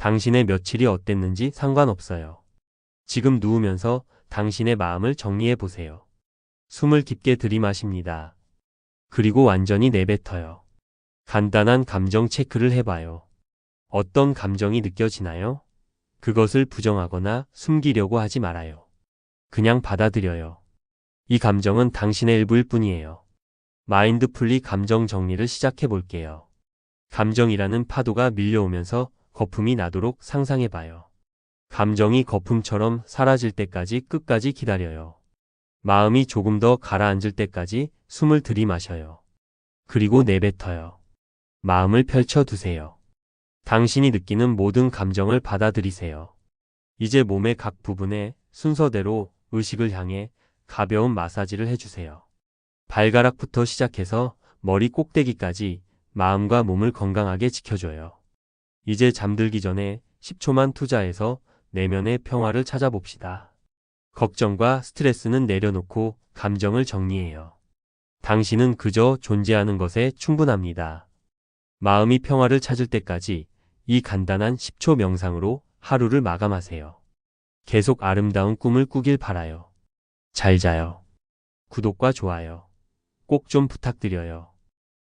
당신의 며칠이 어땠는지 상관없어요. 지금 누우면서 당신의 마음을 정리해 보세요. 숨을 깊게 들이마십니다. 그리고 완전히 내뱉어요. 간단한 감정 체크를 해봐요. 어떤 감정이 느껴지나요? 그것을 부정하거나 숨기려고 하지 말아요. 그냥 받아들여요. 이 감정은 당신의 일부일 뿐이에요. 마인드풀리 감정 정리를 시작해 볼게요. 감정이라는 파도가 밀려오면서 거품이 나도록 상상해 봐요. 감정이 거품처럼 사라질 때까지 끝까지 기다려요. 마음이 조금 더 가라앉을 때까지 숨을 들이마셔요. 그리고 내뱉어요. 마음을 펼쳐 두세요. 당신이 느끼는 모든 감정을 받아들이세요. 이제 몸의 각 부분에 순서대로 의식을 향해 가벼운 마사지를 해주세요. 발가락부터 시작해서 머리 꼭대기까지 마음과 몸을 건강하게 지켜줘요. 이제 잠들기 전에 10초만 투자해서 내면의 평화를 찾아봅시다. 걱정과 스트레스는 내려놓고 감정을 정리해요. 당신은 그저 존재하는 것에 충분합니다. 마음이 평화를 찾을 때까지 이 간단한 10초 명상으로 하루를 마감하세요. 계속 아름다운 꿈을 꾸길 바라요. 잘 자요. 구독과 좋아요 꼭 좀 부탁드려요.